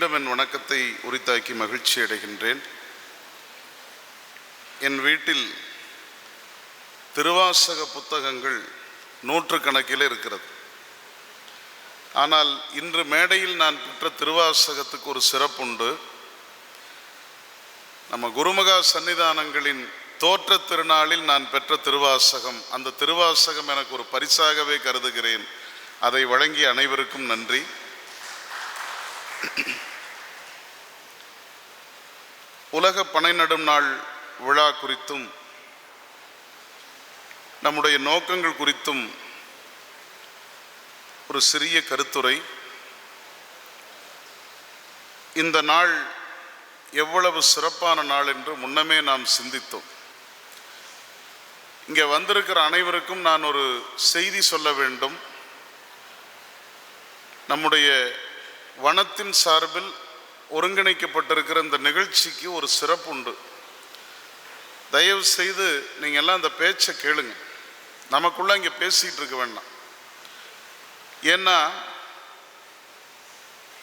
மீண்டும் என் வணக்கத்தை உரித்தாக்கி மகிழ்ச்சி அடைகின்றேன். என் வீட்டில் திருவாசக புத்தகங்கள் நூற்றுக்கணக்கில் இருக்கிறது. ஆனால் இன்று மேடையில் நான் பெற்ற திருவாசகத்துக்கு ஒரு சிறப்புண்டு. நம்ம குருமகா சன்னிதானங்களின் தோற்ற திருநாளில் நான் பெற்ற திருவாசகம். அந்த திருவாசகம் எனக்கு ஒரு பரிசாகவே கருதுகிறேன். அதை வழங்கிய அனைவருக்கும் நன்றி. உலக பனை நடும் நாள் விழா குறித்தும் நம்முடைய நோக்கங்கள் குறித்தும் ஒரு சிறிய கருத்துரை. இந்த நாள் எவ்வளவு சிறப்பான நாள் என்று முன்னமே நாம் சிந்தித்தோம். இங்கே வந்திருக்கிற அனைவருக்கும் நான் ஒரு செய்தி சொல்ல வேண்டும். நம்முடைய வனத்தின் சார்பில் ஒருங்கிணைக்கப்பட்டிருக்கிற இந்த நிகழ்ச்சிக்கு ஒரு சிறப்பு உண்டு தயவு செய்து நீங்கள் எல்லாம் அந்த பேச்சை கேளுங்க. நமக்குள்ள இங்கே பேசிகிட்டு இருக்க வேண்டாம். ஏன்னா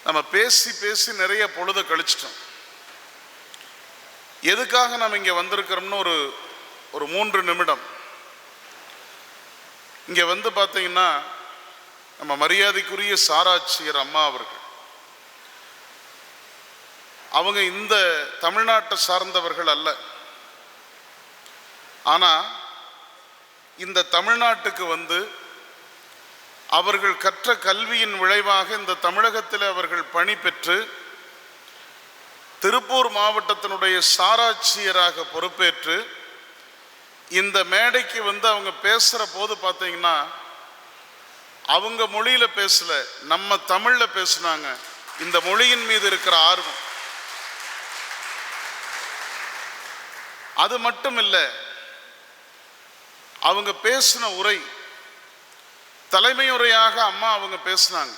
நம்ம பேசி பேசி நிறைய பொழுத கழிச்சிட்டோம். எதுக்காக நம்ம இங்கே வந்திருக்கிறோம்னு ஒரு ஒரு மூன்று நிமிடம். இங்கே வந்து பார்த்தீங்கன்னா நம்ம மரியாதைக்குரிய சாராட்சியர் அம்மா அவர்கள். அவங்க இந்த தமிழ்நாட்டை சார்ந்தவர்கள் அல்ல. ஆனால் இந்த தமிழ்நாட்டுக்கு வந்து அவர்கள் கற்ற கல்வியின் விளைவாக இந்த தமிழகத்தில் அவர்கள் பணி பெற்று திருப்பூர் மாவட்டத்தினுடைய சாராட்சியராக பொறுப்பேற்று இந்த மேடைக்கு வந்து அவங்க பேசுகிற போது பார்த்தீங்கன்னா அவங்க மொழியில் பேசல நம்ம தமிழில் பேசுனாங்க. இந்த மொழியின் மீது இருக்கிற ஆர்வம். அது மட்டும் இல்லை அவங்க பேசின உரை தலைமை உரையாக அம்மா அவங்க பேசினாங்க.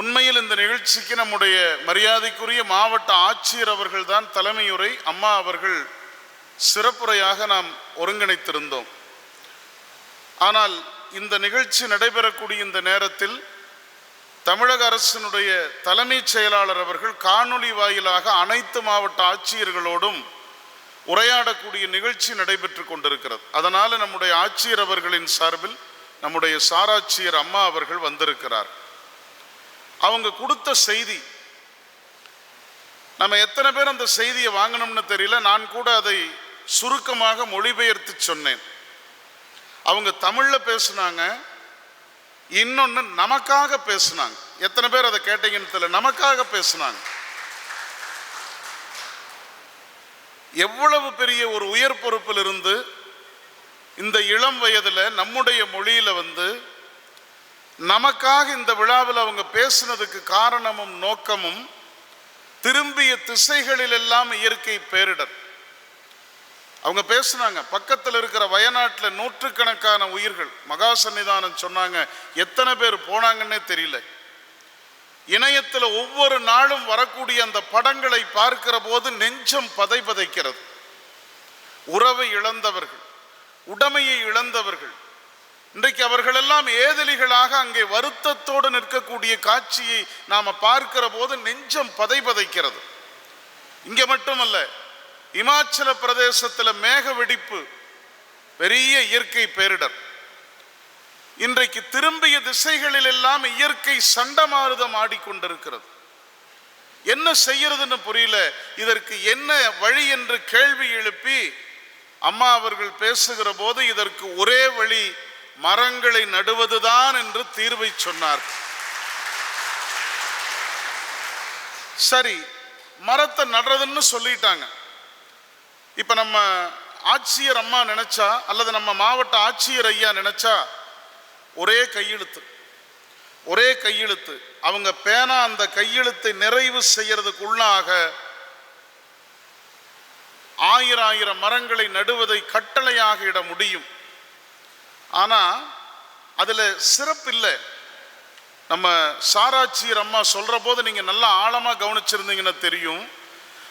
உண்மையில் இந்த நிகழ்ச்சிக்கு நம்முடைய மரியாதைக்குரிய மாவட்ட ஆட்சியர் அவர்கள் தான் தலைமையுரை அம்மா அவர்கள் சிறப்புரையாக நாம் ஒருங்கிணைத்திருந்தோம். ஆனால் இந்த நிகழ்ச்சி நடைபெறக்கூடிய இந்த நேரத்தில் தமிழக அரசினுடைய தலைமைச் செயலாளர் அவர்கள் காணொளி வாயிலாக அனைத்து மாவட்ட ஆட்சியர்களோடும் உரையாடக்கூடிய நிகழ்ச்சி நடைபெற்று கொண்டிருக்கிறது. அதனால் நம்முடைய ஆட்சியர் அவர்களின் சார்பில் நம்முடைய சாராட்சியர் அம்மா அவர்கள் வந்திருக்கிறார். அவங்க கொடுத்த செய்தி நம்ம எத்தனை பேர் அந்த செய்தியை வாங்கணும்னு தெரியல நான் கூட அதை சுருக்கமாக மொழிபெயர்த்து சொன்னேன். அவங்க தமிழில் பேசுனாங்க இன்னொன்று நமக்காக பேசுனாங்க. எத்தனை பேர் அதை கேட்டீங்கன்னு தெரியல நமக்காக பேசுனாங்க. எவ்வளவு பெரிய ஒரு உயர் பொறுப்பில் இருந்து இந்த இளம் வயதில் நம்முடைய மொழியில் வந்து நமக்காக இந்த விழாவில் அவங்க பேசுனதுக்கு காரணமும் நோக்கமும் திரும்பிய திசைகளில் எல்லாம் இயற்கை பேரிடர். அவங்க பேசுனாங்க பக்கத்தில் இருக்கிற வயநாட்டில் நூற்றுக்கணக்கான உயிர்கள் மகா சன்னிதானம் சொன்னாங்க எத்தனை பேர் போனாங்கன்னே தெரியல. இணையத்தில் ஒவ்வொரு நாளும் வரக்கூடிய அந்த படங்களை பார்க்கிற போது நெஞ்சம் பதை பதைக்கிறது. உறவை இழந்தவர்கள் உடமையை இழந்தவர்கள் இன்றைக்கு அவர்களெல்லாம் ஏதலிகளாக அங்கே வருத்தத்தோடு நிற்கக்கூடிய காட்சியை நாம் பார்க்கிற போது நெஞ்சம் பதை பதைக்கிறது. இங்க மட்டுமல்ல இமாச்சல பிரதேசத்தில் மேக வெடிப்பு பெரிய இயற்கை பேரிடர். இன்றைக்கு திரும்பிய திசைகளில் எல்லாம் இயற்கை சண்டமாறுதம் ஆடிக்கொண்டிருக்கிறது. என்ன செய்யறதுன்னு புரியல. இதற்கு என்ன வழி என்று கேள்வி எழுப்பி அம்மா அவர்கள் பேசுகிற போது இதற்கு ஒரே வழி மரங்களை நடுவதுதான் என்று தீர்வை சொன்னார் சரி மரத்தை நடுறதுன்னு சொல்லிட்டாங்க. இப்ப நம்ம ஆட்சியர் அம்மா நினைச்சா அல்லது நம்ம மாவட்ட ஆட்சியர் ஐயா நினைச்சா ஒரே கையெழுத்து. ஒரே கையெழுத்து. அவங்க பேனா அந்த கையெழுத்தை நிறைவு செய்யறதுக்குள்ளாக ஆயிரம் ஆயிரம் மரங்களை நடுவதை கட்டளையாக இட முடியும். ஆனா அதுல சிறப்பு இல்லை. நம்ம சாராட்சியர் அம்மா சொல்ற போது நீங்க நல்லா ஆழமா கவனிச்சிருந்தீங்கன்னா தெரியும்.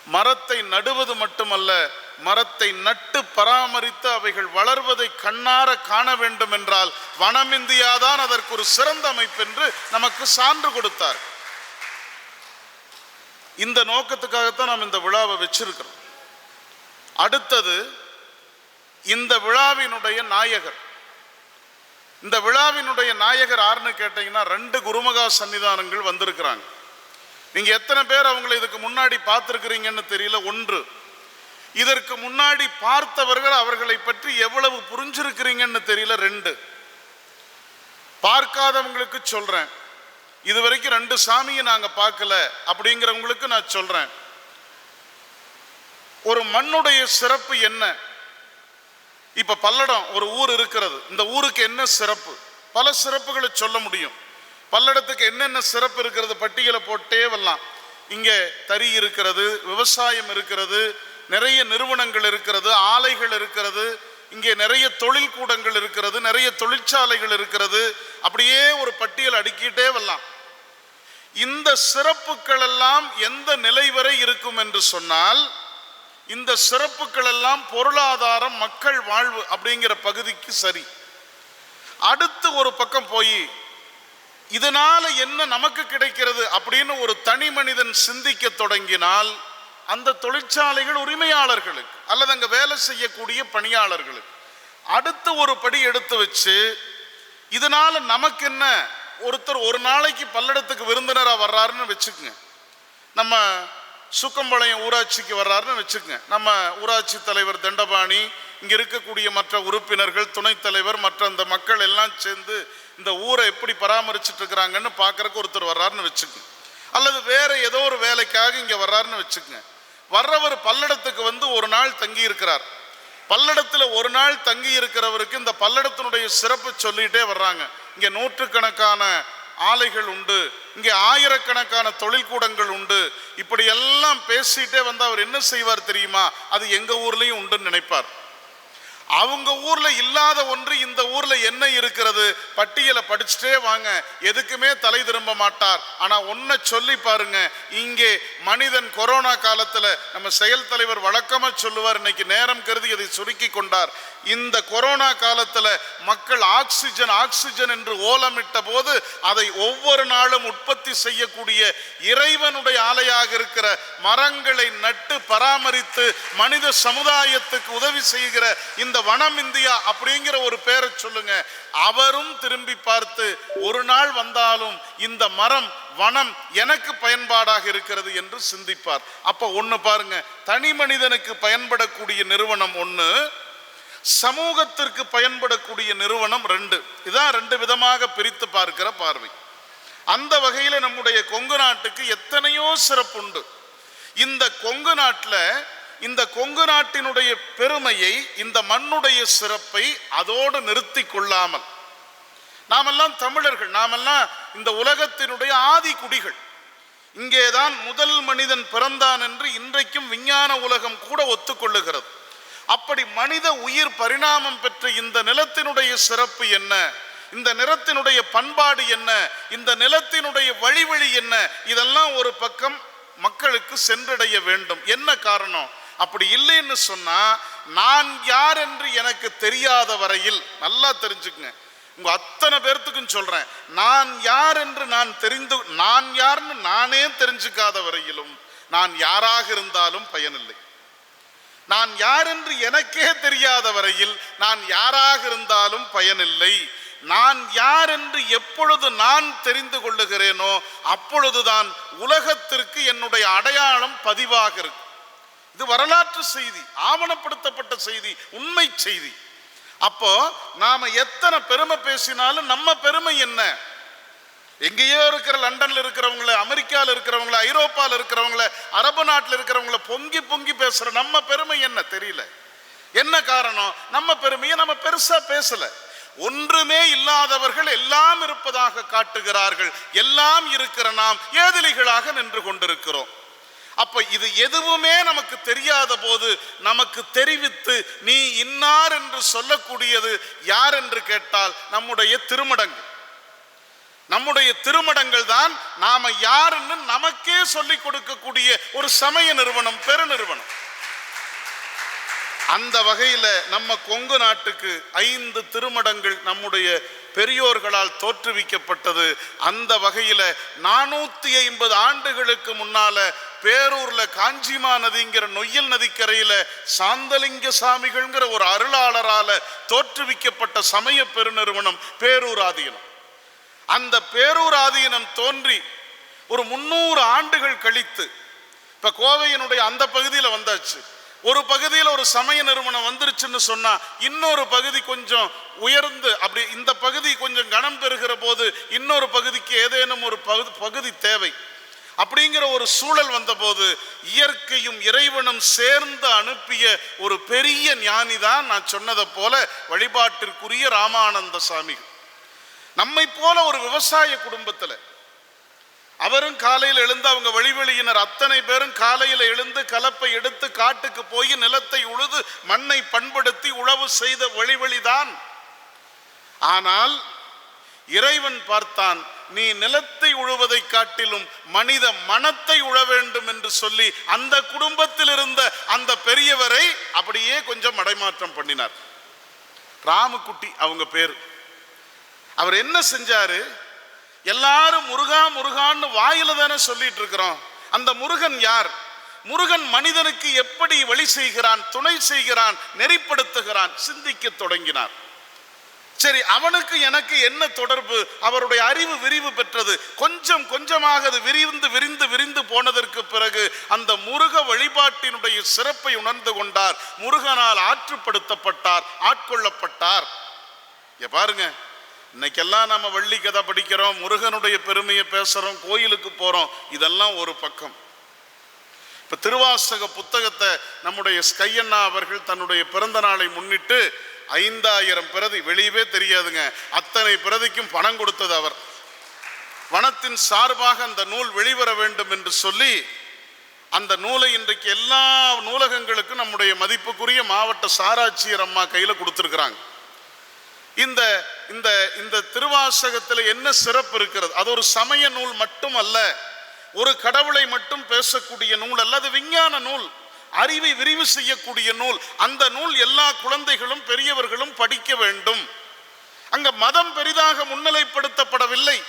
மரத்தை நடுவது மட்டுமல்ல மரத்தை நட்டு பராமரித்து அவைகள் வளர்வதை கண்ணார காண வேண்டும் என்றால் வனம் இந்தியாதான் அதற்கு ஒரு சிறந்த அமைப்பு என்று நமக்கு சான்று கொடுத்தார். இந்த நோக்கத்துக்காகத்தான் நாம் இந்த விழாவை வச்சிருக்கிறோம். அடுத்தது இந்த விழாவினுடைய நாயகர். இந்த விழாவினுடைய நாயகர் யாருன்னு கேட்டீங்கன்னா ரெண்டு குருமகா சன்னிதானங்கள் வந்திருக்கிறாங்க. நீங்க எத்தனை பேர் அவங்களை இதுக்கு முன்னாடி பார்த்துருக்கிறீங்கன்னு தெரியல ஒன்று. இதற்கு முன்னாடி பார்த்தவர்கள் அவர்களை பற்றி எவ்வளவு புரிஞ்சிருக்கிறீங்கன்னு தெரியல ரெண்டு. பார்க்காதவங்களுக்கு சொல்றேன். இது வரைக்கும் ரெண்டு சாமியை நாங்க பார்க்கல அப்படிங்கிறவங்களுக்கு நான் சொல்றேன். ஒரு மண்ணுடைய சிறப்பு என்ன? இப்ப பல்லடம் ஒரு ஊர் இருக்கிறது. இந்த ஊருக்கு என்ன சிறப்பு? பல சிறப்புகளை சொல்ல முடியும். பல்லடத்துக்கு என்னென்ன சிறப்பு இருக்கிறது? பட்டியலை போட்டே வரலாம். இங்கே தறி இருக்கிறது விவசாயம் இருக்கிறது நிறைய நிறுவனங்கள் இருக்கிறது ஆலைகள் இருக்கிறது இங்கே நிறைய தொழில் கூடங்கள் இருக்கிறது நிறைய தொழிற்சாலைகள் இருக்கிறது. அப்படியே ஒரு பட்டியல் அடுக்கிட்டே வரலாம். இந்த சிறப்புகள் எல்லாம் எந்த நிலை வரை இருக்கும் என்று சொன்னால் இந்த சிறப்புகள் எல்லாம் பொருளாதாரம் மக்கள் வாழ்வு அப்படிங்கிற பகுதிக்கு சரி. அடுத்து ஒரு பக்கம் போய் இதனால என்ன நமக்கு கிடைக்கிறது அப்படின்னு ஒரு தனி மனிதன் சிந்திக்க தொடங்கினால் அந்த தொழிற்சாலைகள் உரிமையாளர்களுக்கு அல்லது அங்கே வேலை செய்யக்கூடிய பணியாளர்களுக்கு. அடுத்து ஒரு படி எடுத்து வச்சு இதனால நமக்கு என்ன? ஒருத்தர் ஒரு நாளைக்கு பல்லடத்துக்கு விருந்தினராக வர்றாருன்னு வச்சுக்கோங்க. நம்ம சுக்கம்பாளையம் ஊராட்சிக்கு வர்றாருன்னு வச்சுக்கோங்க. நம்ம ஊராட்சி தலைவர் தண்டபாணி இங்க இருக்கக்கூடிய மற்ற உறுப்பினர்கள் துணைத் தலைவர் மற்ற அந்த மக்கள் எல்லாம் சேர்ந்து இந்த ஊரை எப்படி பராமரிச்சுட்டு இருக்கிறாங்கன்னு பார்க்கறக்கு ஒருத்தர் வர்றாருன்னு வச்சுக்கோங்க. அல்லது வேற ஏதோ ஒரு வேலைக்காக இங்க வர்றாருன்னு வச்சுக்கோங்க. வர்றவர் பல்லடத்துக்கு வந்து ஒரு நாள் தங்கி இருக்கிறார் பல்லடத்தில் ஒரு நாள் தங்கி இருக்கிறவருக்கு இந்த பல்லடத்தினுடைய சிறப்பு சொல்லிட்டே வர்றாங்க. இங்கே நூற்றுக்கணக்கான ஆலைகள் உண்டு இங்கே ஆயிரக்கணக்கான தொழில்கூடங்கள் உண்டு. இப்படி எல்லாம் பேசிட்டே வந்து அவர் என்ன செய்வார் தெரியுமா? அது எங்கள் ஊர்லேயும் உண்டுன்னு நினைப்பார். அவங்க ஊர்ல இல்லாத ஒன்று இந்த ஊர்ல என்ன இருக்கிறது? பட்டியலை படிச்சுட்டே வாங்க. எதுக்குமே தலை திரும்ப மாட்டார். ஆனா ஒன்ன சொல்லி பாருங்க. இங்கே மனிதன் கொரோனா காலத்துல நம்ம செயல் தலைவர் வழக்கமா சொல்லுவார். இன்னைக்கு நேரம் கருதி அதை சுருக்கி கொண்டார். இந்த கொரோனா காலத்துல மக்கள் ஆக்சிஜன் ஆக்சிஜன் என்று ஓலமிட்ட போது அதை ஒவ்வொரு நாளும் உற்பத்தி செய்யக்கூடிய இறைவனுடைய ஆலையாக இருக்கிற மரங்களை நட்டு பராமரித்து மனித சமுதாயத்துக்கு உதவி செய்கிற இந்த வனம் இந்தியா அப்படிங்கிற ஒரு பேரை சொல்லுங்க. அவரும் திரும்பி பார்த்து ஒரு நாள் வந்தாலும் இந்த மரம் வனம் எனக்கு பயன்பாடாக இருக்கிறது என்று சிந்திப்பார். அப்ப ஒண்ணு பாருங்க தனி மனிதனுக்கு பயன்படக்கூடிய நிறுவனம் ஒண்ணு சமூகத்திற்கு பயன்படக்கூடிய நிறுவனம் ரெண்டு. இதான் ரெண்டு விதமாக பிரித்து பார்க்கிற பார்வை. அந்த வகையில நம்முடைய கொங்கு நாட்டுக்கு எத்தனையோ சிறப்புண்டு. இந்த கொங்கு நாட்டில் இந்த கொங்கு நாட்டினுடைய பெருமையை இந்த மண்ணுடைய சிறப்பை அதோடு நிறுத்தி கொள்ளாமல் நாமெல்லாம் தமிழர்கள் நாமெல்லாம் இந்த உலகத்தினுடைய ஆதி குடிகள். இங்கேதான் முதல் மனிதன் பிறந்தான் என்று இன்றைக்கும் விஞ்ஞான உலகம் கூட ஒத்துக்கொள்ளுகிறது. அப்படி மனித உயிர் பரிணாமம் பெற்ற இந்த நிலத்தினுடைய சிறப்பு என்ன? இந்த நிலத்தினுடைய பண்பாடு என்ன? இந்த நிலத்தினுடைய வழிவழி என்ன? இதெல்லாம் ஒரு பக்கம் மக்களுக்கு சென்றடைய வேண்டும். என்ன காரணம்? அப்படி இல்லைன்னு சொன்னால் நான் யார் என்று எனக்கு தெரியாத வரையில் நல்லா தெரிஞ்சுக்குங்க. உங்கள் அத்தனை பேர்த்துக்கும் சொல்கிறேன் நான் யார் என்று நான் தெரிந்து நான் யார்னு நானே தெரிஞ்சுக்காத வரையிலும் நான் யாராக இருந்தாலும் பயனில்லை. நான் யார் என்று எனக்கே தெரியாத வரையில் நான் யாராக இருந்தாலும் பயனில்லை. நான் யார் என்று எப்பொழுது நான் தெரிந்து கொள்ளுகிறேனோ அப்பொழுதுதான் உலகத்திற்கு என்னுடைய அடையாளம் பதிவாக இருக்கும் இது வரலாற்று செய்தி ஆவணப்படுத்தப்பட்ட செய்தி உண்மை செய்தி. அப்போ நாம எத்தனை பெருமை பேசினாலும் நம்ம பெருமை என்ன? எங்கேயோ இருக்கிற லண்டன்ல இருக்கிறவங்கள அமெரிக்காவில் இருக்கிறவங்கள ஐரோப்பாவில் இருக்கிறவங்கள அரபு நாட்டில் இருக்கிறவங்கள பொங்கி பொங்கி பேசுற நம்ம பெருமை என்ன தெரியல. என்ன காரணம்? நம்ம பெருமையை நம்ம பெருசா பேசல. ஒன்றுமே இல்லாதவர்கள் எல்லாம் இருப்பதாக காட்டுகிறார்கள். எல்லாம் இருக்கிற நாம் ஏதிலிகளாக நின்று கொண்டிருக்கிறோம். அப்போ இது எதுவுமே நமக்கு தெரியாத போது நமக்கு தெரிவித்து நீ இன்னார் என்று சொல்லக்கூடியது யார் என்று கேட்டால் நம்முடைய திருமடங்கள். நம்முடைய திருமடங்கள் தான் நாம யாருன்னு நமக்கே சொல்லிக் கொடுக்கக்கூடிய ஒரு சமய நிறுவனம் பெருநிறுவனம் அந்த வகையில நம்ம கொங்கு நாட்டுக்கு ஐந்து திருமடங்கள் நம்முடைய பெரியோர்களால் தோற்றுவிக்கப்பட்டது. அந்த வகையில நானூத்தி ஐம்பது ஆண்டுகளுக்கு முன்னால பேரூர்ல காஞ்சிமா நதிங்கிற நொய்யல் நதிக்கரையில சாந்தலிங்க சாமிகள்ங்கிற ஒரு அருளாளரால தோற்றுவிக்கப்பட்ட சமய பெருநிறுவனம் பேரூர் ஆதீனம். அந்த பேரூர் ஆதீனம் தோன்றி ஒரு முன்னூறு ஆண்டுகள் கழித்து இப்ப கோவையினுடைய அந்த பகுதியில் வந்தாச்சு. ஒரு பகுதியில் ஒரு சமய நிறுவனம் வந்துருச்சுன்னு சொன்னா இன்னொரு பகுதி கொஞ்சம் உயர்ந்து அப்படி இந்த பகுதி கொஞ்சம் கனம் பெறுகிற போது இன்னொரு பகுதிக்கு ஏதேனும் ஒரு பகுதி பகுதி தேவை. அப்படிங்கிற ஒரு சூழல் வந்தபோது இயற்கையும் இறைவனும் சேர்ந்து அனுப்பிய ஒரு பெரிய ஞானி தான் நான் சொன்னதை போல வழிபாட்டிற்குரிய ராமானந்த சாமிகள். நம்மை போல ஒரு விவசாய குடும்பத்தில் அவரும் காலையில் எழுந்து அவங்க வழிவெளியினர் அத்தனை பேரும் காலையில் எழுந்து கலப்பை எடுத்து காட்டுக்கு போய் நிலத்தை உழுது மண்ணை பண்படுத்தி உழவு செய்த வழிவழிதான். ஆனால் இறைவன் பார்த்தான் நீ நிலத்தை உழுவதை காட்டிலும் மனித மனத்தை உழ வேண்டும் என்று சொல்லி அந்த குடும்பத்தில் இருந்த அந்த பெரியவரை அப்படியே கொஞ்சம் மடைமாற்றம் பண்ணினார். ராமகுட்டி அவங்க பேர். அவர் என்ன செஞ்சாரு? எல்லாரும் முருகா முருகான்னு வாயில தானே சொல்லிட்டு இருக்கிறோம். அந்த முருகன் யார்? முருகன் மனிதனுக்கு எப்படி வழி செய்கிறான் துணை செய்கிறான் நெறிப்படுத்துகிறான் சிந்திக்க தொடங்கினார். சரி அவனுக்கு எனக்கு என்ன தொடர்பு? அவருடைய அறிவு விரிவு பெற்றது. கொஞ்சம் கொஞ்சமாக அது விரிந்து விரிந்து விரிந்து போனதற்கு பிறகு அந்த முருக வழிபாட்டினுடைய சிறப்பை உணர்ந்து கொண்டார். முருகனால் ஆற்றுப்படுத்தப்பட்டார் ஆட்கொள்ளப்பட்டார். பாருங்க இன்னைக்கெல்லாம் நம்ம வள்ளி கதை படிக்கிறோம் முருகனுடைய பெருமையை பேசுறோம் கோயிலுக்கு போறோம். இதெல்லாம் ஒரு பக்கம். இப்ப திருவாசக புத்தகத்தை நம்முடைய ஸ்கையண்ணா அவர்கள் தன்னுடைய பிறந்த நாளை முன்னிட்டு ஐந்தாயிரம் பிரதி வெளியவே தெரியாதுங்க. அத்தனை பிரதிக்கும் பணம் கொடுத்தது அவர். வனத்தின் சார்பாக அந்த நூல் வெளிவர வேண்டும் என்று சொல்லி அந்த நூலை இன்றைக்கு எல்லா நூலகங்களுக்கும் நம்முடைய மதிப்புக்குரிய மாவட்ட சாராட்சியர் அம்மா கையில் கொடுத்துருக்குறாங்க. இந்த இந்த இந்த திருவாசகத்தில் என்ன சிறப்பு இருக்கிறது? அது ஒரு சமய நூல் மட்டும் அல்ல ஒரு கடவுளை மட்டும் பேசக்கூடிய நூல் அல்ல அது விஞ்ஞான நூல். அறிவை விரிவு செய்யக்கூடிய நூல். அந்த நூல் எல்லா குழந்தைகளும் பெரியவர்களும் படிக்க வேண்டும். அங்க மதம் பெரிதாக முன்னிலைப்படுத்தப்படவில்லை.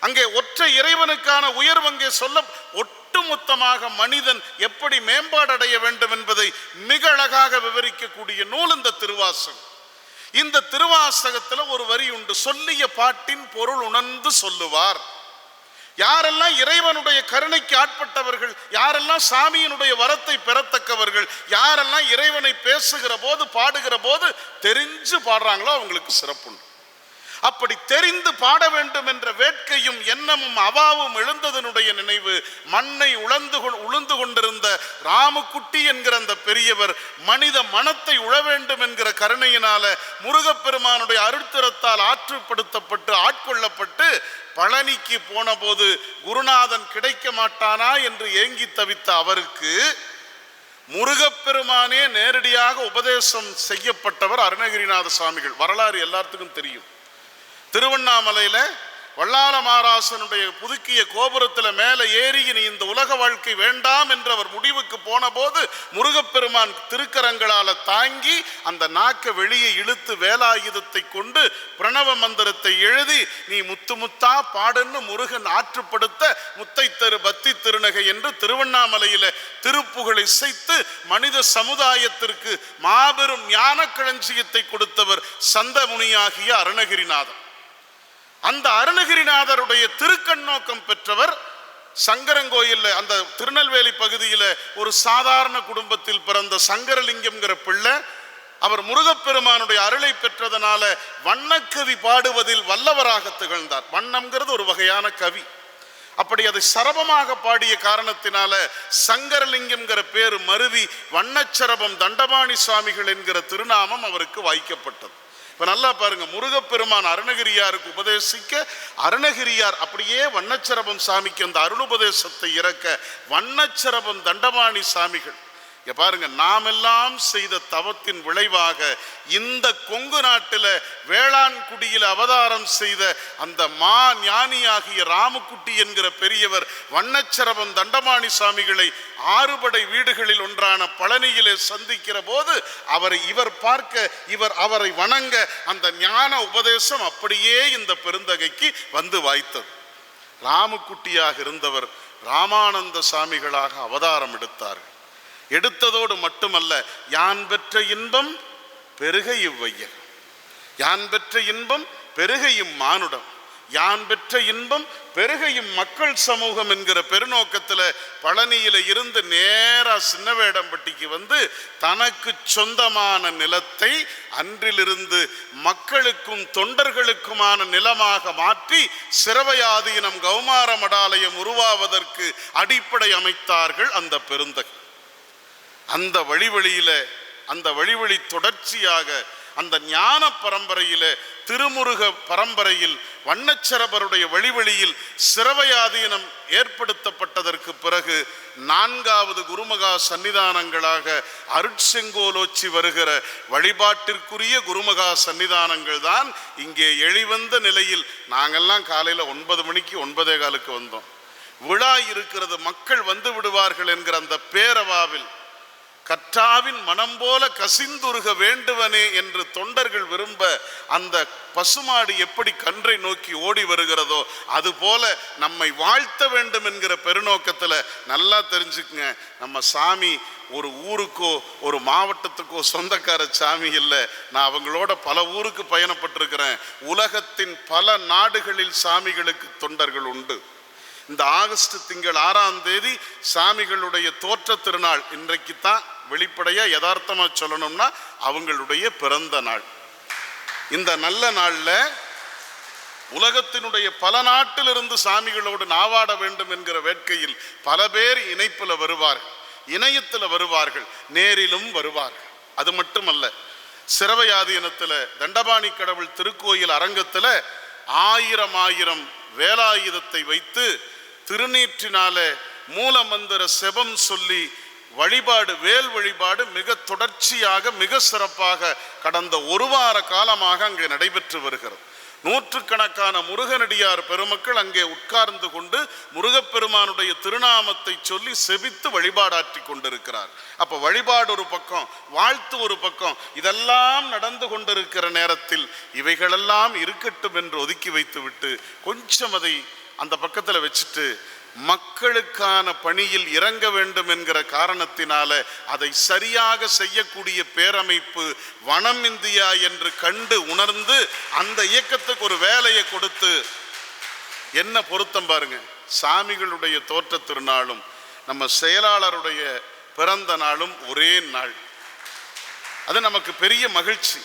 அங்கே ஒற்றை இறைவனுக்கான உயர்வு அங்கே சொல்ல ஒட்டுமொத்தமாக மனிதன் எப்படி மேம்பாடு அடைய வேண்டும் என்பதை மிக அழகாக விவரிக்கக்கூடிய நூல் இந்த திருவாசகம். இந்த திருவாசகத்துல ஒரு வரி உண்டு. சொல்லிய பாட்டின் பொருள் உணர்ந்து சொல்லுவார். யாரெல்லாம் இறைவனுடைய கருணைக்கு ஆட்பட்டவர்கள் யாரெல்லாம் சாமியினுடைய வரத்தை பெறத்தக்கவர்கள் யாரெல்லாம் இறைவனை பேசுகிற போது பாடுகிற போது தெரிஞ்சு பாடுறாங்களோ அவங்களுக்கு சிறப்புண்டு. அப்படி தெரிந்து பாட வேண்டும் என்ற வேட்கையும் எண்ணமும் அவாவும் எழுந்ததனுடைய நினைவு மண்ணை உழந்து உளுந்து உழுந்து கொண்டிருந்த ராமக்குட்டி என்கிற அந்த பெரியவர் மனித மனத்தை உழ வேண்டும் என்கிற கருணையினால முருகப்பெருமானுடைய அருத்திரத்தால் ஆற்றுப்படுத்தப்பட்டு ஆட்கொள்ளப்பட்டு பழனிக்கு போனபோது குருநாதன் கிடைக்க மாட்டானா என்று ஏங்கி தவித்த அவருக்கு முருகப்பெருமானே நேரடியாக உபதேசம் செய்யப்பட்டவர் அருணகிரிநாத சுவாமிகள். வரலாறு எல்லாத்துக்கும் தெரியும். திருவண்ணாமலையில வல்லால மாராசனுடைய புதுக்கிய கோபுரத்துல மேலே ஏறி நீ இந்த உலக வாழ்க்கை வேண்டாம் என்று அவர் முடிவுக்கு போன போது முருகப்பெருமான் திருக்கரங்களால தாங்கி அந்த நாக்க வெளியே இழுத்து வேலாயுதத்தை கொண்டு பிரணவ மந்திரத்தை எழுதி நீ முத்து முத்தா பாடுன்னு முருகன் ஆற்றுப்படுத்த முத்தை தரு பத்தி திருநகை என்று திருவண்ணாமலையில திருப்புகழ் இசைத்து மனித சமுதாயத்திற்கு மாபெரும் ஞான களஞ்சியத்தை கொடுத்தவர் சந்தமுனியாகிய அருணகிரிநாதன். அந்த அருணகிரிநாதருடைய திருக்கண்ணோக்கம் பெற்றவர் சங்கரங்கோயில்ல அந்த திருநெல்வேலி பகுதியில ஒரு சாதாரண குடும்பத்தில் பிறந்த சங்கரலிங்கம்ங்கிற பிள்ளை அவர் முருகப்பெருமானுடைய அருளை பெற்றதனால வண்ணக்கவி பாடுவதில் வல்லவராக திகழ்ந்தார். வண்ணம்ங்கிறது ஒரு வகையான கவி. அப்படி அதை சரபமாக பாடிய காரணத்தினால சங்கரலிங்கம்ங்கிற பேர் மருவி வண்ணச்சரபம் தண்டபாணி சுவாமிகள் என்கிற திருநாமம் அவருக்கு வாய்க்கப்பட்டது. இப்ப நல்லா பாருங்க முருகப்பெருமான் அருணகிரியாருக்கு உபதேசிக்க அருணகிரியார் அப்படியே வண்ணச்சரபம் சாமிக்கு அந்த அருள் உபதேசத்தை இறக்க வண்ணச்சரபம் தண்டபாணி சாமிகள். இங்க பாருங்க நாமெல்லாம் செய்த தவத்தின் விளைவாக இந்த கொங்கு நாட்டில் வேளாண்குடியில் அவதாரம் செய்த அந்த மா ஞானியாகிய ராமக்குட்டி என்கிற பெரியவர் வண்ணச்சரவம் தண்டமாணி சாமிகளை ஆறுபடை வீடுகளில் ஒன்றான பழனியிலே சந்திக்கிற போது அவரை இவர் பார்க்க இவர் அவரை வணங்க அந்த ஞான உபதேசம் அப்படியே இந்த பெருந்தகைக்கு வந்து வாய்த்தது. ராமக்குட்டியாக இருந்தவர் ராமானந்த சாமிகளாக அவதாரம் எடுத்தார்கள். எடுத்ததோடு மட்டுமல்ல யான் பெற்ற இன்பம் பெருக இவ்வையகம் யான் பெற்ற இன்பம் பெருகையும் மானுடம் யான் பெற்ற இன்பம் பெருகையும் மக்கள் சமூகம் என்கிற பெருநோக்கத்தில் பழனியில இருந்து நேராக சின்னவேடம்பட்டிக்கு வந்து தனக்கு சொந்தமான நிலத்தை அன்றிலிருந்து மக்களுக்கும் தொண்டர்களுக்குமான நிலமாக மாற்றி சிறவையாதீனம் கௌமார மடாலயம் உருவாவதற்கு அடிப்படை அமைத்தார்கள் அந்த பெருந்தகை. அந்த வழிவழியில அந்த வழிவழி தொடர்ச்சியாக அந்த ஞான பரம்பரையில திருமுருக பரம்பரையில் வண்ணச்சரபருடைய வழிவழியில் சிறவையாதீனம் ஏற்படுத்தப்பட்டதற்கு பிறகு நான்காவது குருமகா சன்னிதானங்களாக அருட்செங்கோலோச்சி வருகிற வழிபாட்டிற்குரிய குருமகா சன்னிதானங்கள் தான் இங்கே எளிவந்த நிலையில் நாங்கள்லாம் காலையில் ஒன்பது மணிக்கு ஒன்பதே காலுக்கு வந்தோம். விழா இருக்கிறது மக்கள் வந்து விடுவார்கள் என்கிற அந்த பேரவாவில் கற்றாவின் மனம் போல கசிந்துருக வேண்டுவனே என்று தொண்டர்கள் விரும்ப அந்த பசுமாடு எப்படி கன்றை நோக்கி ஓடி வருகிறதோ அதுபோல நம்மை வாழ்த்த வேண்டும் என்கிற பெருநோக்கத்தில் நல்லா தெரிஞ்சுக்குங்க. நம்ம சாமி ஒரு ஊருக்கோ ஒரு மாவட்டத்துக்கோ சொந்தக்கார சாமி இல்லை. நான் அவங்களோட பல ஊருக்கு பயணப்பட்டிருக்கிறேன். உலகத்தின் பல நாடுகளில் சாமிகளுக்கு தொண்டர்கள் உண்டு. இந்த ஆகஸ்ட் திங்கள் ஆறாம் தேதி சாமிகளுடைய தோற்ற திருநாள் இன்றைக்கு தான் வெளிப்படையாக யதார்த்தமாக சொல்லணும்னா அவங்களுடைய பிறந்த நாள். இந்த நல்ல நாளில் உலகத்தினுடைய பல நாட்டிலிருந்து சாமிகளோடு நாவாட வேண்டும் என்கிற வேட்கையில் பல பேர் இணைப்பில் வருவார்கள். இணையத்தில் வருவார்கள். நேரிலும் வருவார்கள். அது மட்டுமல்ல சிறவையாதீனத்தில் தண்டபாணி கடவுள் திருக்கோயில் அரங்கத்தில் ஆயிரம் ஆயிரம் வேலாயுதத்தை வைத்து திருநீற்றினால மூலமந்திர செபம் சொல்லி வழிபாடு வேல் வழிபாடு மிக தொடர்ச்சியாக மிக சிறப்பாக கடந்த ஒரு வார காலமாக அங்கே நடைபெற்று வருகிறது. நூற்றுக்கணக்கான முருகனடியார் பெருமக்கள் அங்கே உட்கார்ந்து கொண்டு முருகப்பெருமானுடைய திருநாமத்தை சொல்லி செபித்து வழிபாடாற்றி கொண்டிருக்கிறார். அப்போ வழிபாடு ஒரு பக்கம் வாழ்த்து ஒரு பக்கம் இதெல்லாம் நடந்து கொண்டிருக்கிற நேரத்தில் இவைகளெல்லாம் இருக்கட்டும் என்று ஒதுக்கி வைத்துவிட்டு கொஞ்சம் அதை அந்த பக்கத்தில் வச்சுட்டு மக்களுக்கான பணியில் இறங்க வேண்டும் என்கிற காரணத்தினால அதை சரியாக செய்யக்கூடிய பேரமைப்பு வனம் இந்தியா என்று கண்டு உணர்ந்து அந்த இயக்கத்துக்கு ஒரு வேலையை கொடுத்து என்ன பொருத்தம் பாருங்க? சாமிகளுடைய தோற்ற திருநாளும் நம்ம செயலாளருடைய பிறந்த நாளும் ஒரே நாள். அது நமக்கு பெரிய மகிழ்ச்சி.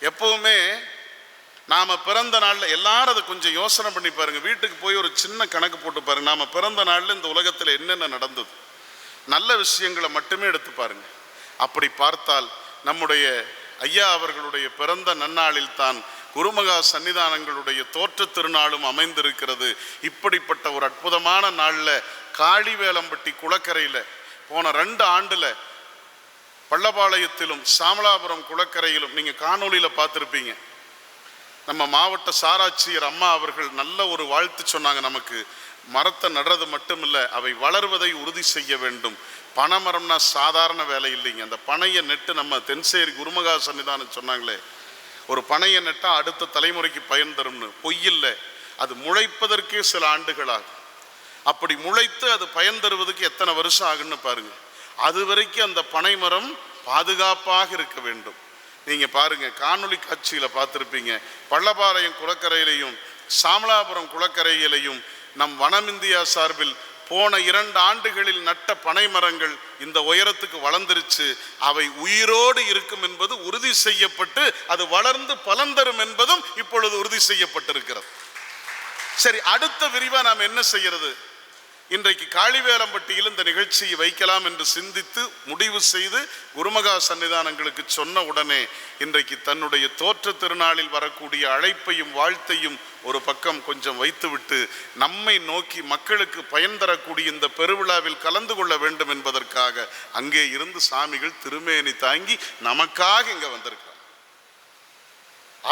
எப்பவுமே நாம பிறந்த நாளில் எல்லாரும் அதை கொஞ்சம் யோசனை பண்ணி பாருங்க. வீட்டுக்கு போய் ஒரு சின்ன கணக்கு போட்டு பாருங்க. நாம பிறந்த நாளில் இந்த உலகத்தில் என்னென்ன நடந்தது? நல்ல விஷயங்களை மட்டுமே எடுத்து பாருங்கள் அப்படி பார்த்தால் நம்முடைய ஐயா அவர்களுடைய பிறந்த நன்னாளில் தான் குருமகா சன்னிதானங்களுடைய தோற்ற திருநாளும் அமைந்திருக்கிறது. இப்படிப்பட்ட ஒரு அற்புதமான நாளில் காளிவேலம்பட்டி குளக்கரையில் போன ரெண்டு ஆண்டில் பள்ளபாளையத்திலும் சாமலாபுரம் குளக்கரையிலும் நீங்கள் காணொளியில பார்த்துருப்பீங்க. நம்ம மாவட்ட சாராட்சியர் அம்மா அவர்கள் நல்ல ஒரு வாழ்த்து சொன்னாங்க நமக்கு. மரத்தை நடுறது மட்டும் இல்லை அவை வளர்வதை உறுதி செய்ய வேண்டும். பனைமரம்னா சாதாரண வேலை இல்லைங்க. அந்த பனையை நெட்டு நம்ம தென்சேரி குருமகா சன்னிதானம் சொன்னாங்களே ஒரு பனையை நெட்டால் அடுத்த தலைமுறைக்கு பயன் தரும்னு. பொய்யில்லை அது முளைப்பதற்கே சில ஆண்டுகளாகும் அப்படி முளைத்து அது பயன் தருவதற்கு எத்தனை வருஷம் ஆகுன்னு பாருங்க. அது வரைக்கும் அந்த பனைமரம் பாதுகாப்பாக இருக்க வேண்டும். நீங்கள் பாருங்க காணொளி காட்சியில் பார்த்துருப்பீங்க. பள்ளபாளையம் குளக்கரையிலையும் சாமலாபுரம் குளக்கரையிலையும் நம் வனமிந்தியா சார்பில் போன இரண்டு ஆண்டுகளில் நட்ட பனை மரங்கள் இந்த உயரத்துக்கு வளர்ந்துருச்சு. அவை உயிரோடு இருக்கும் என்பது உறுதி செய்யப்பட்டு அது வளர்ந்து பலன் தரும் என்பதும் இப்பொழுது உறுதி செய்யப்பட்டிருக்கிறது. சரி அடுத்த விரிவா நாம் என்ன செய்யறது? இன்றைக்கு காளிவேலம்பட்டியில் இந்த நிகழ்ச்சியை வைக்கலாம் என்று சிந்தித்து முடிவு செய்து குருமகா சன்னிதானங்களுக்கு சொன்ன உடனே இன்றைக்கு தன்னுடைய தோற்ற திருநாளில் வரக்கூடிய அழைப்பையும் வாழ்த்தையும் ஒரு பக்கம் கொஞ்சம் வைத்துவிட்டு நம்மை நோக்கி மக்களுக்கு பயன் தரக்கூடிய இந்த பெருவிழாவில் கலந்து கொள்ள வேண்டும் என்பதற்காக அங்கே இருந்து சாமிகள் திருமேனி தாங்கி நமக்காக இங்கே வந்திருக்கு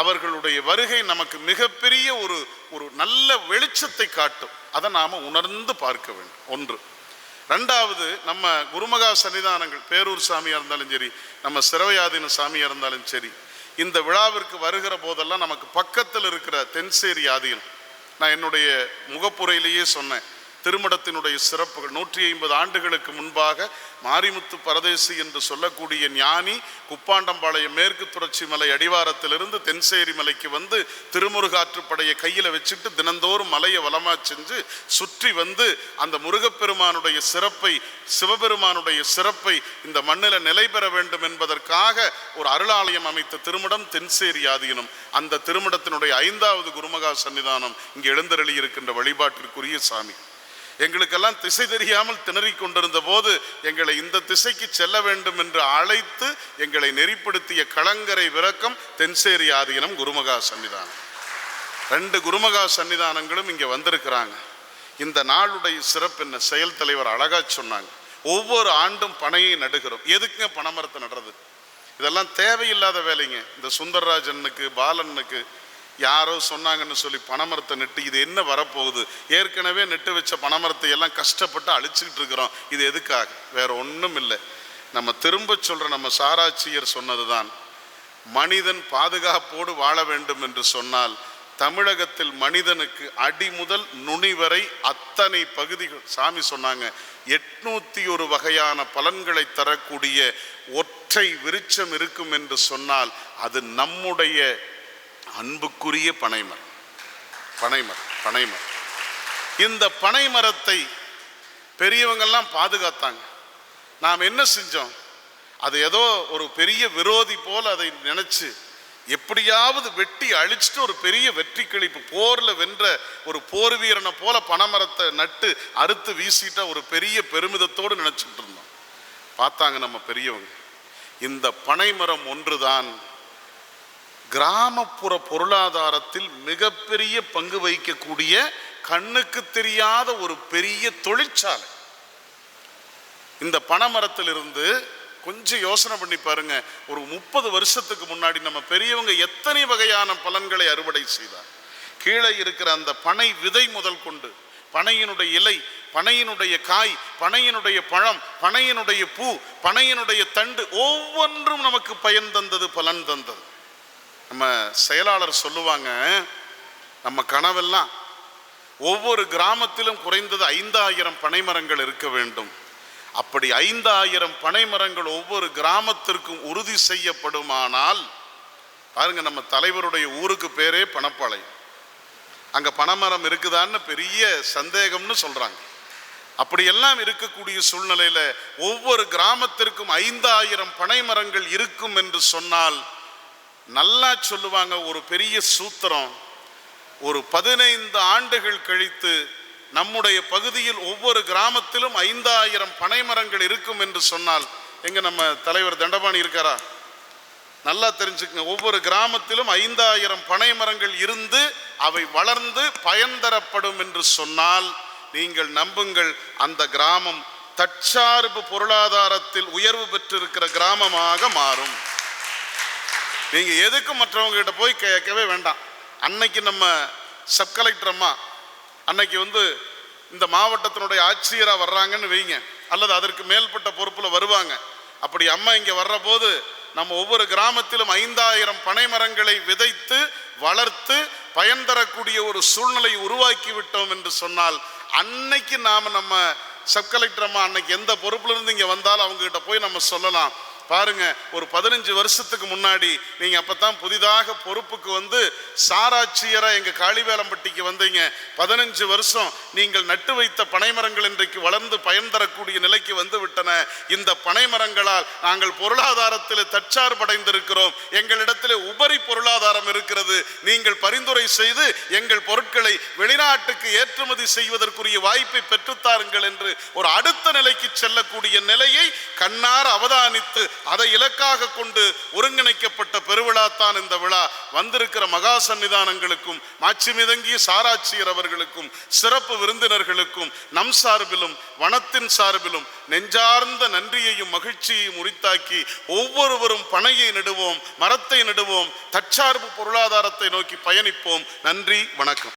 அவர்களுடைய வருகை நமக்கு மிகப்பெரிய ஒரு ஒரு நல்ல வெளிச்சத்தை காட்டும். அதை நாம் உணர்ந்து பார்க்க வேண்டும். ஒன்று. ரெண்டாவது நம்ம குருமகா சன்னிதானங்கள் பேரூர் சாமியாக இருந்தாலும் சரி நம்ம சிறவையாதீன சாமியாக இருந்தாலும் சரி இந்த விழாவிற்கு வருகிற போதெல்லாம் நமக்கு பக்கத்தில் இருக்கிற தென்சேரி ஆதீனம். நான் என்னுடைய முகப்புரையிலேயே சொன்னேன். திருமடத்தினுடைய சிறப்புகள். நூற்றி ஐம்பது ஆண்டுகளுக்கு முன்பாக மாரிமுத்து பரதேசி என்று சொல்லக்கூடிய ஞானி குப்பாண்டம்பாளையம் மேற்கு தொடர்ச்சி மலை அடிவாரத்திலிருந்து தென்சேரி மலைக்கு வந்து திருமுருகாற்றுப்படையை கையில் வச்சுட்டு தினந்தோறும் மலையை வளமாக செஞ்சு சுற்றி வந்து அந்த முருகப்பெருமானுடைய சிறப்பை சிவபெருமானுடைய சிறப்பை இந்த மண்ணில் நிலை பெற வேண்டும் என்பதற்காக ஒரு அருளாலயம் அமைத்த திருமடம் தென்சேரி ஆதீனம். அந்த திருமடத்தினுடைய ஐந்தாவது குருமகா சன்னிதானம் இங்கே எழுந்தருளி இருக்கின்ற வழிபாட்டிற்குரிய சாமி. எங்களுக்கெல்லாம் திசை தெரியாமல் திணறிக் கொண்டிருந்த போது எங்களை இந்த திசைக்கு செல்ல வேண்டும் என்று அழைத்து எங்களை நெறிப்படுத்திய கலங்கரை விரக்கம் தென்சேரி ஆதீனம் குருமகா சன்னிதானம். ரெண்டு குருமகா சன்னிதானங்களும் இங்கே வந்திருக்கிறாங்க. இந்த நாளுடைய சிறப்பு என்ன? செயல் தலைவர் அழகா சொன்னாங்க. ஒவ்வொரு ஆண்டும் பனையை நடுகிறோம். எதுக்குங்க பனைமரத்தை நடுறது? இதெல்லாம் தேவையில்லாத வேலைங்க. இந்த சுந்தரராஜனுக்கு பாலனுக்கு யாரோ சொன்னாங்கன்னு சொல்லி பனைமரத்தை நட்டு இது என்ன வரப்போகுது? ஏற்கனவே நெட்டு வச்ச பனைமரத்தை எல்லாம் கஷ்டப்பட்டு அழிச்சுக்கிட்டு இருக்கிறோம். இது எதுக்காக? வேற ஒன்றும் இல்லை. நம்ம திரும்ப சொல்கிற நம்ம சாராட்சியர் சொன்னதுதான் மனிதன் பாதுகாப்போடு வாழ வேண்டும் என்று சொன்னால் தமிழகத்தில் மனிதனுக்கு அடி முதல் நுனி வரை அத்தனை பகுதிகள் சாமி சொன்னாங்க எட்நூத்தி ஒரு வகையான பலன்களை தரக்கூடிய ஒற்றை விருட்சம் இருக்கும் என்று சொன்னால் அது நம்முடைய அன்புக்குரிய பனைமரம். பனைமரம் பனைமரம். இந்த பனைமரத்தை பெரியவங்கெல்லாம் பாதுகாத்தாங்க. நாம் என்ன செஞ்சோம்? அது ஏதோ ஒரு பெரிய விரோதி போல் அதை நினச்சி எப்படியாவது வெட்டி அழிச்சிட்டு ஒரு பெரிய வெற்றி கிழிப்பு போரில் வென்ற ஒரு போர் வீரனை போல பனைமரத்தை நட்டு அறுத்து வீசிட்ட ஒரு பெரிய பெருமிதத்தோடு நினச்சிட்டு இருந்தோம். பார்த்தாங்க நம்ம பெரியவங்க. இந்த பனைமரம் ஒன்றுதான். கிராமப்புற பொருளாதாரத்தில் மிகப்பெரிய பங்கு வகிக்கக்கூடிய கண்ணுக்கு தெரியாத ஒரு பெரிய தொழிற்சாலை. இந்த பனைமரத்திலிருந்து கொஞ்சம் யோசனை பண்ணி பாருங்க. ஒரு முப்பது வருஷத்துக்கு முன்னாடி நம்ம பெரியவங்க எத்தனை வகையான பலன்களை அறுவடை செய்தார். கீழே இருக்கிற அந்த பனை விதை முதல் கொண்டு பனையினுடைய இலை பனையினுடைய காய் பனையினுடைய பழம் பனையினுடைய பூ பனையினுடைய தண்டு ஒவ்வொன்றும் நமக்கு பயன் தந்தது பலன் தந்தது. நம்ம செயலாளர் சொல்லுவாங்க நம்ம கனவெல்லாம் ஒவ்வொரு கிராமத்திலும் குறைந்தது ஐந்தாயிரம் பனைமரங்கள் இருக்க வேண்டும். அப்படி ஐந்தாயிரம் பனைமரங்கள் ஒவ்வொரு கிராமத்திற்கும் உறுதி செய்யப்படுமானால் பாருங்க நம்ம தலைவருடைய ஊருக்கு பேரே பணப்பாளையம். அங்க பனைமரம் இருக்குதான்னு பெரிய சந்தேகம்னு சொல்றாங்க. அப்படியெல்லாம் இருக்கக்கூடிய சூழ்நிலையில ஒவ்வொரு கிராமத்திற்கும் ஐந்தாயிரம் பனைமரங்கள் இருக்கும் என்று சொன்னால் நல்லா சொல்லுவாங்க ஒரு பெரிய சூத்திரம். ஒரு பதினைந்து ஆண்டுகள் கழித்து நம்முடைய பகுதியில் ஒவ்வொரு கிராமத்திலும் ஐந்தாயிரம் பனைமரங்கள் இருக்கும் என்று சொன்னால் எங்க நம்ம தலைவர் தண்டபாணி இருக்காரா? நல்லா தெரிஞ்சுக்கங்க. ஒவ்வொரு கிராமத்திலும் ஐந்தாயிரம் பனை மரங்கள் இருந்து அவை வளர்ந்து பயன் தரப்படும் என்று சொன்னால் நீங்கள் நம்புங்கள் அந்த கிராமம் தற்சார்பு பொருளாதாரத்தில் உயர்வு பெற்றிருக்கிற கிராமமாக மாறும். நீங்கள் எதுக்கும் மற்றவங்ககிட்ட போய் கேட்கவே வேண்டாம். அன்னைக்கு நம்ம சப் கலெக்டர் அம்மா அன்னைக்கு வந்து இந்த மாவட்டத்தினுடைய ஆட்சியராக வர்றாங்கன்னு வைங்க. அல்லது அதற்கு மேல்பட்ட பொறுப்பில் வருவாங்க. அப்படி அம்மா இங்கே வர்ற போது நம்ம ஒவ்வொரு கிராமத்திலும் ஐந்தாயிரம் பனை மரங்களை விதைத்து வளர்த்து பயன் தரக்கூடிய ஒரு சூழ்நிலை உருவாக்கி விட்டோம் என்று சொன்னால் அன்னைக்கு நாம் நம்ம சப் கலெக்டர் அம்மா அன்னைக்கு எந்த பொறுப்புல இருந்து வந்தாலும் அவங்ககிட்ட போய் நம்ம சொல்லலாம். பாருங்க ஒரு பதினஞ்சு வருஷத்துக்கு முன்னாடி நீங்க அப்பதான் புதிதாக பொறுப்புக்கு வந்து சாராட்சியரா எங்க காளிவேலம்பட்டிக்கு வந்தீங்க. பதினஞ்சு வருஷம் நீங்கள் நட்டு வைத்த பனைமரங்கள் இன்றைக்கு வளர்ந்து பயன் தரக்கூடிய நிலைக்கு வந்து விட்டன. இந்த பனைமரங்களால் நாங்கள் பொருளாதாரத்தில் தற்சார்படைந்திருக்கிறோம். எங்களிடத்தில் உபரி பொருளாதாரம் இருக்கிறது. நீங்கள் பரிந்துரை செய்து எங்கள் பொருட்களை வெளிநாட்டுக்கு ஏற்றுமதி செய்வதற்குரிய வாய்ப்பை பெற்றுத்தாருங்கள் என்று ஒரு அடுத்த நிலைக்கு செல்லக்கூடிய நிலையை கண்ணார் அவதானித்து அதை இலக்காக கொண்டு ஒருங்கிணைக்கப்பட்ட பெருவிழா தான் இந்த விழா. வந்திருக்கிற மகா சன்னிதானங்களுக்கும் மாட்சிமிதங்கிய சாராட்சியர் அவர்களுக்கும் சிறப்பு விருந்தினர்களுக்கும் நம் சார்பிலும் வனத்தின் சார்பிலும் நெஞ்சார்ந்த நன்றியையும் மகிழ்ச்சியையும் உரித்தாக்கி ஒவ்வொருவரும் பனையை நடுவோம் மரத்தை நடுவோம் தற்சார்பு பொருளாதாரத்தை நோக்கி பயணிப்போம். நன்றி வணக்கம்.